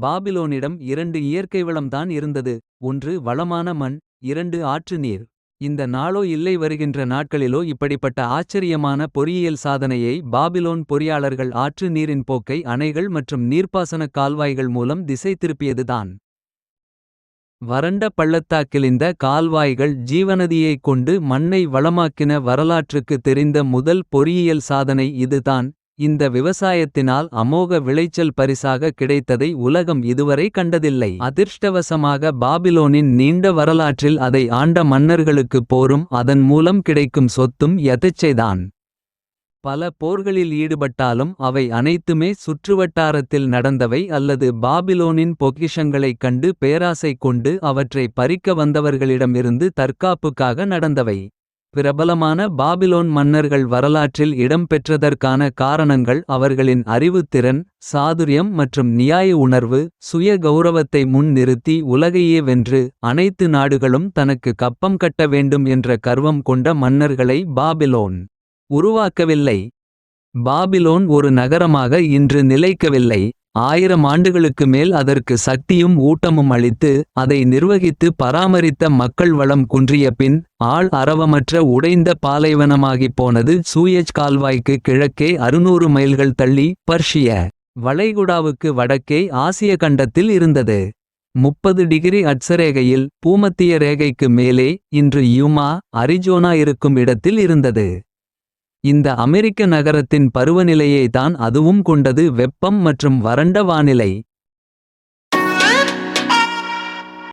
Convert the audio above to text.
பாபிலோனிடம் இரண்டு இயற்கை வளம்தான் இருந்தது. ஒன்று வளமான மண் இரண்டு ஆற்று நீர். இந்த நாளோ இல்லை வருகின்ற நாட்களிலோ இப்படிப்பட்ட ஆச்சரியமான பொறியியல் சாதனையை பாபிலோன் பொறியாளர்கள் ஆற்று நீரின் போக்கை அணைகள் மற்றும் நீர்ப்பாசனக் கால்வாய்கள் மூலம் திசை திருப்பியதுதான். வறண்ட பள்ளத்தாக்கிழிந்த கால்வாய்கள் ஜீவநதியைக் கொண்டு மண்ணை வளமாக்கின வரலாற்றுக்கு தெரிந்த முதல் பொறியியல் சாதனை இதுதான். இந்த விவசாயத்தினால் அமோக விளைச்சல் பரிசாக கிடைத்ததை உலகம் இதுவரை கண்டதில்லை. அதிர்ஷ்டவசமாக பாபிலோனின் நீண்ட வரலாற்றில் அதை ஆண்ட மன்னர்களுக்கு போரும் அதன் மூலம் கிடைக்கும் சொத்தும் எதச்சைதான் பல போர்களில் ஈடுபட்டாலும் அவை அனைத்துமே சுற்றுவட்டாரத்தில் நடந்தவை அல்லது பாபிலோனின் பொக்கிஷங்களைக் கண்டு பேராசை கொண்டு அவற்றை பறிக்க வந்தவர்களிடமிருந்து தற்காப்புக்காக நடந்தவை. பிரபலமான பாபிலோன் மன்னர்கள் வரலாற்றில் இடம்பெற்றதற்கான காரணங்கள் அவர்களின் அறிவுத்திறன் சாதுரியம் மற்றும் நியாய உணர்வு சுய கௌரவத்தை முன் நிறுத்தி உலகையே வென்று அனைத்து நாடுகளும் தனக்கு கப்பம் கட்ட வேண்டும் என்ற கர்வம் கொண்ட மன்னர்களை பாபிலோன் உருவாக்கவில்லை. பாபிலோன் ஒரு நகரமாக இன்று நிலைக்கவில்லை. ஆயிரம் ஆண்டுகளுக்கு மேல் அதற்கு சக்தியும் ஊட்டமும் அளித்து அதை நிர்வகித்து பராமரித்த மக்கள் வளம் குன்றிய பின் ஆள் அரவமற்ற உடைந்த பாலைவனமாகிப் போனது சூயஜ் கால்வாய்க்கு கிழக்கே அறுநூறு மைல்கள் தள்ளி பர்ஷிய வளைகுடாவுக்கு வடக்கே ஆசிய கண்டத்தில் இருந்தது. முப்பது டிகிரி அட்சரேகையில் பூமத்திய ரேகைக்கு மேலே இன்று யுமா அரிஜோனா இருக்கும் இடத்தில் இருந்தது. இந்த அமெரிக்க நகரத்தின் பருவநிலையை தான் அதுவும் கொண்டது. வெப்பம் மற்றும் வறண்ட வானிலை.